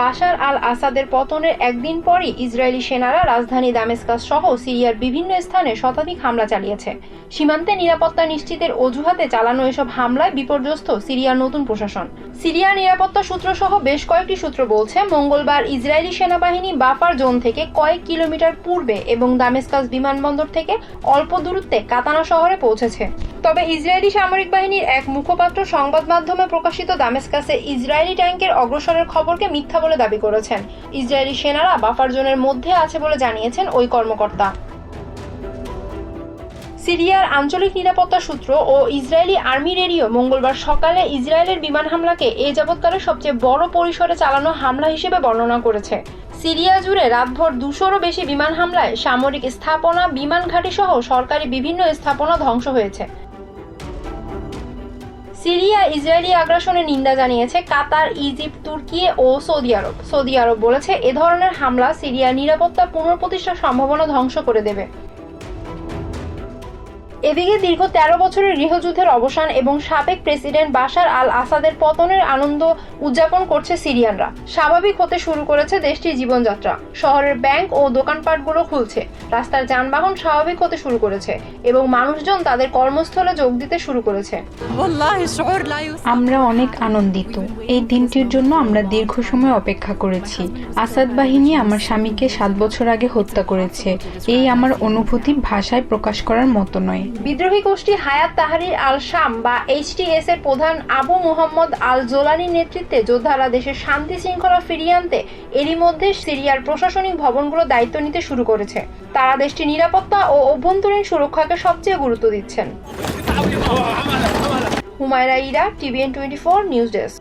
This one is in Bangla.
বাশার আল আসাদের পতনের একদিন পরই ইসরায়েলি সেনারা রাজধানী দামেস্কাস সহ সিরিয়ার বিভিন্ন স্থানে শতাধিক হামলা চালিয়েছে। সীমান্তে নিরাপত্তা নিশ্চিতের অজুহাতে চালানো এসব হামলায় বিপর্যস্ত সিরিয়ার নতুন প্রশাসন। সিরিয়ার নিরাপত্তা সূত্র সহ বেশ কয়েকটি সূত্র বলছে, মঙ্গলবার ইসরায়েলি সেনাবাহিনী বাফার জোন থেকে কয়েক কিলোমিটার পূর্বে এবং দামেস্কাস বিমানবন্দর থেকে অল্প দূরত্বে কাতানা শহরে পৌঁছেছে। তবে ইসরায়েলি সামরিক বাহিনীর এক মুখপাত্র সংবাদ মাধ্যমে প্রকাশিত দামেস্কাসে ইসরায়েলি ট্যাঙ্কের অগ্রসরের খবরকে মিথ্যা বলে দাবি করেছেন। ইসরায়েলি সেনারা বাফার জোনের মধ্যে আছে বলে জানিয়েছেন ওই কর্মকর্তা। সিরিয়ার আঞ্চলিক নিরাপত্তা সূত্র ও ইসরায়েলি আর্মি রেডিও মঙ্গলবার সকালে ইসরায়েলের বিমান হামলাকে এ যাবৎকালের সবচেয়ে বড় পরিসরে চালানো হামলা হিসেবে বর্ণনা করেছে। সিরিয়া জুড়ে রাতভর দুশোরও বেশি বিমান হামলায় সামরিক স্থাপনা, বিমান ঘাঁটি সহ সরকারি বিভিন্ন স্থাপনা ধ্বংস হয়েছে। সিরিয়া ইসরায়েলি আগ্রাসনের নিন্দা জানিয়েছে, কাতার ইজিপ্ট তুর্কি ও সৌদি আরব। সৌদি আরব বলেছে, এ ধরনের হামলা সিরিয়ার নিরাপত্তা পুনঃপ্রতিষ্ঠার সম্ভাবনা ধ্বংস করে দেবে। এদিকে দীর্ঘ ১৩ বছরের গৃহযুদ্ধের অবসান এবং সাবেক প্রেসিডেন্ট বাশার আল আসাদের পতনের আনন্দ উদযাপন করছে সিরিয়ানরা। স্বাভাবিক হতে শুরু করেছে দেশটির জীবনযাত্রা। শহরের ব্যাংক ও দোকানপাটগুলো খুলছে। রাস্তার যানবাহন স্বাভাবিক হতে শুরু করেছে এবং মানুষজন তাদের কর্মস্থলে যোগ দিতে শুরু করেছে। আমরা অনেক আনন্দিত। এই দিনটির জন্য আমরা দীর্ঘ সময় অপেক্ষা করেছি। আসাদ বাহিনী আমার স্বামীকে সাত বছর আগে হত্যা করেছে। এই আমার অনুভূতি ভাষায় প্রকাশ করার মতো নয়। বিদ্রোহী গোষ্ঠী হায়াত তাহারির আল শাম বা এইচটিএস এর প্রধান আবু মুহাম্মদ আল জোলানির নেতৃত্বে যোদ্ধারা দেশের শান্তি শৃঙ্খলা ফিরিয়ে আনতে এরই মধ্যে সিরিয়ার প্রশাসনিক ভবনগুলো দায়িত্ব নিতে শুরু করেছে। তারা দেশটির নিরাপত্তা ও অভ্যন্তরীণ সুরক্ষাকে সবচেয়ে গুরুত্ব দিচ্ছেন। Humaira Ira, TVN twenty four, news desk.